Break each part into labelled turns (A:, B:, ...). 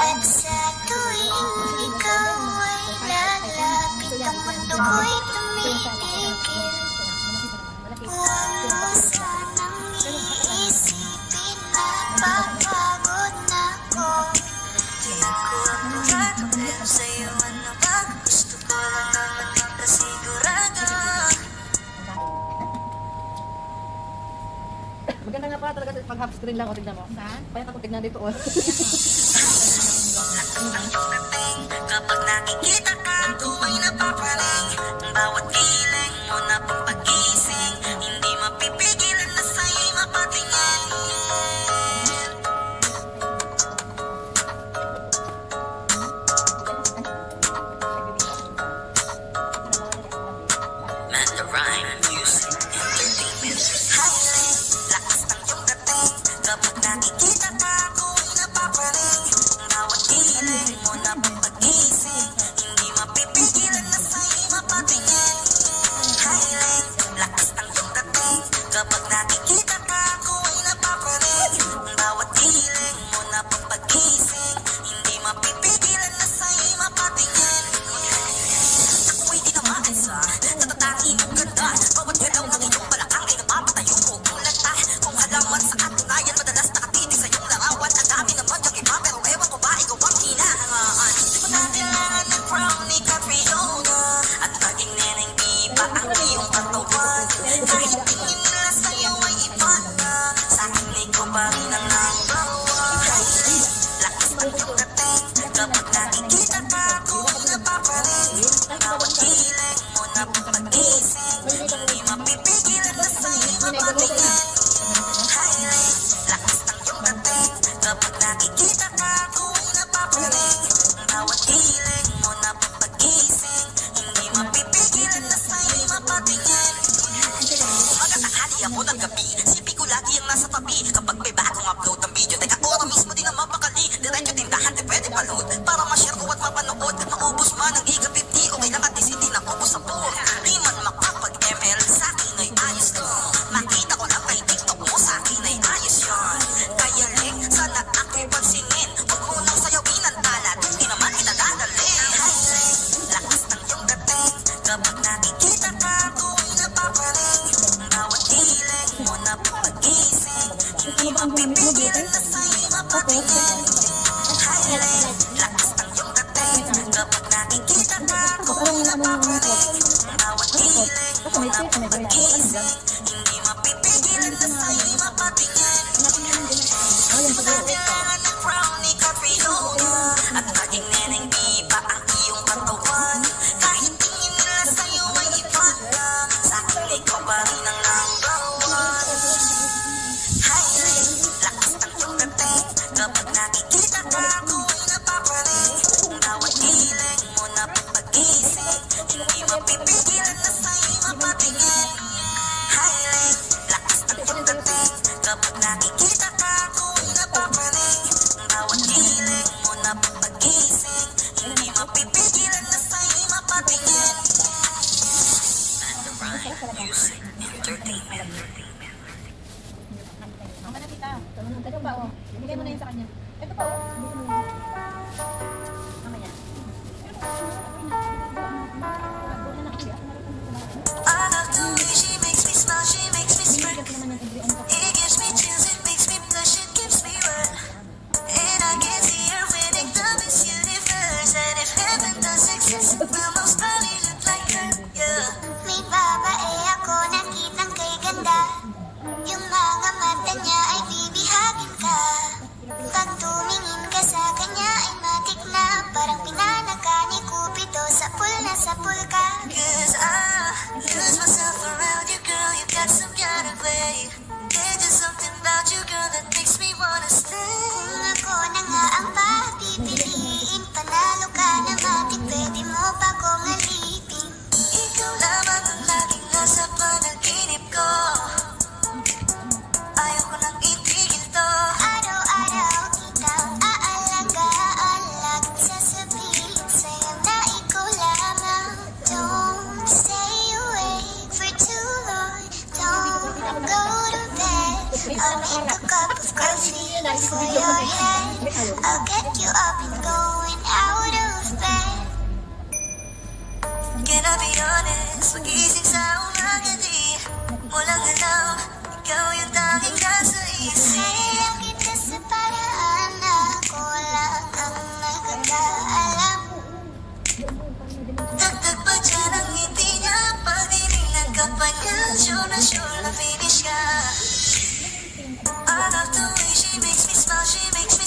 A: At
B: sa
A: tuwing ikaw ay lalapit Ang mundo ko'y tumitigil Huwag mo sanang iisipin na papagod na ko
B: Di ako ang makakapil sa'yo Ano ba gusto ko lang naman makasigurado
C: Maganda nga pa talaga pag half screen lang o tignan mo.
D: Saan?
C: Payat ako tignan dito. Oh.
B: I'm Kapag nang nanggawa Lakas ng pagdating Kapag nakikita ka Kung napaparing Bawat hiling mo na pag-ising Hindi mapipigil at nasa iyo patingin Hiling Lakas gabi. Si Nakikita ka kung napapaling Bawat hiling mo na pagising Hindi mapipigilan na sa'yo'y mapatingin Mandarin Music Entertainment
D: Ang kita. Ito pa, oh. Mo na yun sa kanya. Ito pa, oh.
B: Can I be honest? Magising sa unang gabi Walang alam, ikaw yung tanging nasa isip
A: Kaya kita sa paraan Ako lang ang nakakaalam
B: Dagdag pa dyan ang ngiti niya Pagdinig ka pa niya Sure na sure na finish ka I love the way she makes me smile She makes me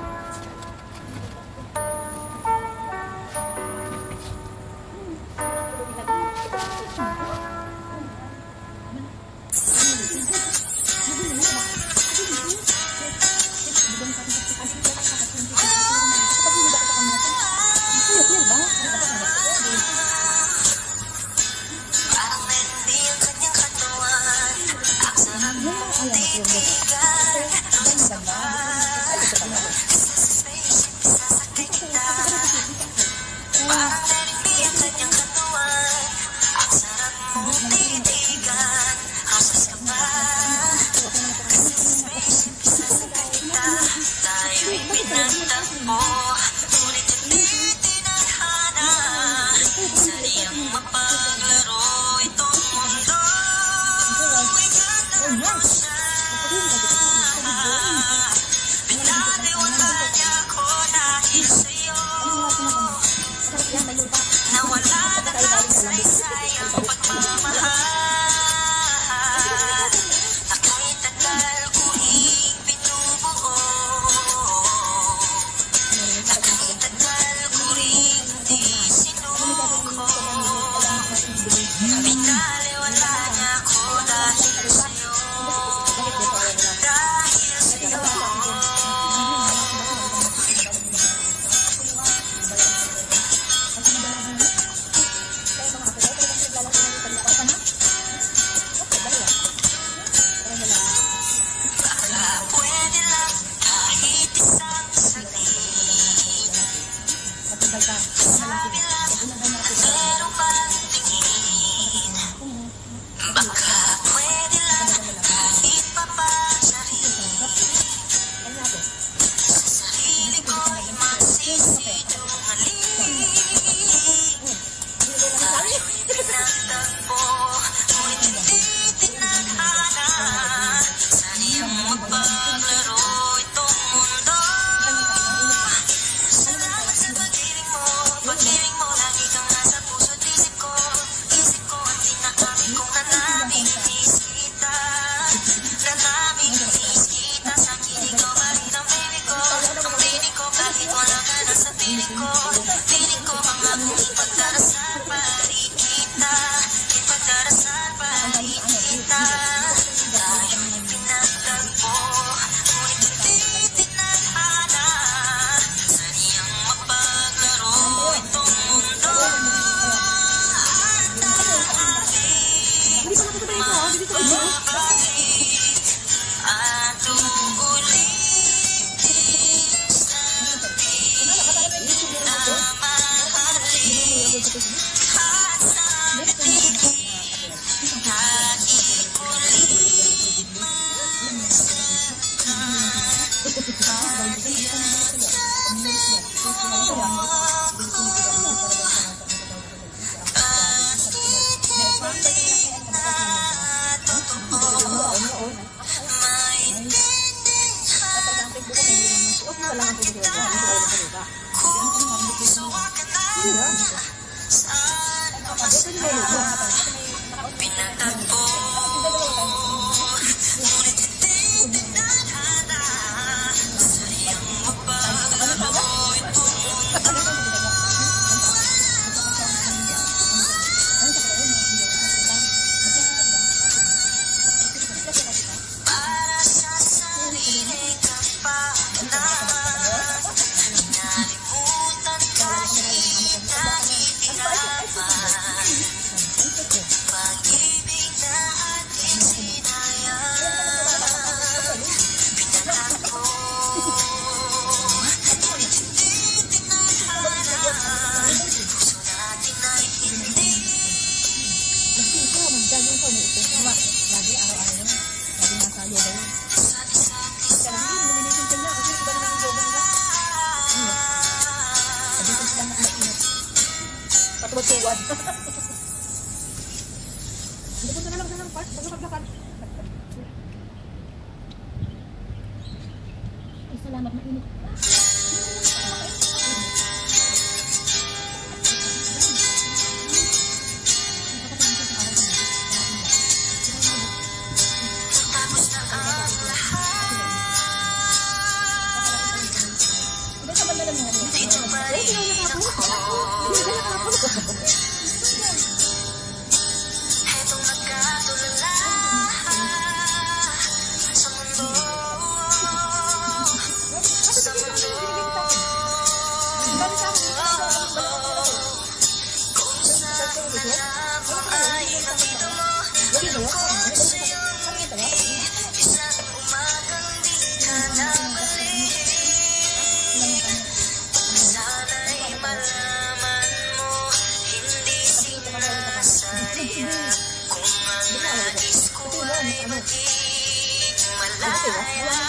B: more. Oh, lutuan. Pupunta na lang sa
C: ng park, bago maglakad.
D: Salamat,
B: mainit. の上から届。哎，对了。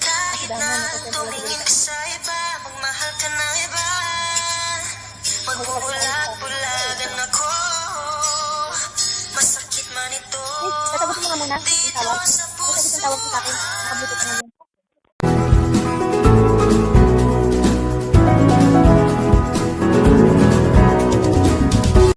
B: Kahit na tumingin ka sa iba, magmahal ka na iba. Magbubulag-bulagan ako. Masakit man ito.
E: Dito sa puso.
B: Dito sa
E: tawag ko sa akin. Nakabutot na yun.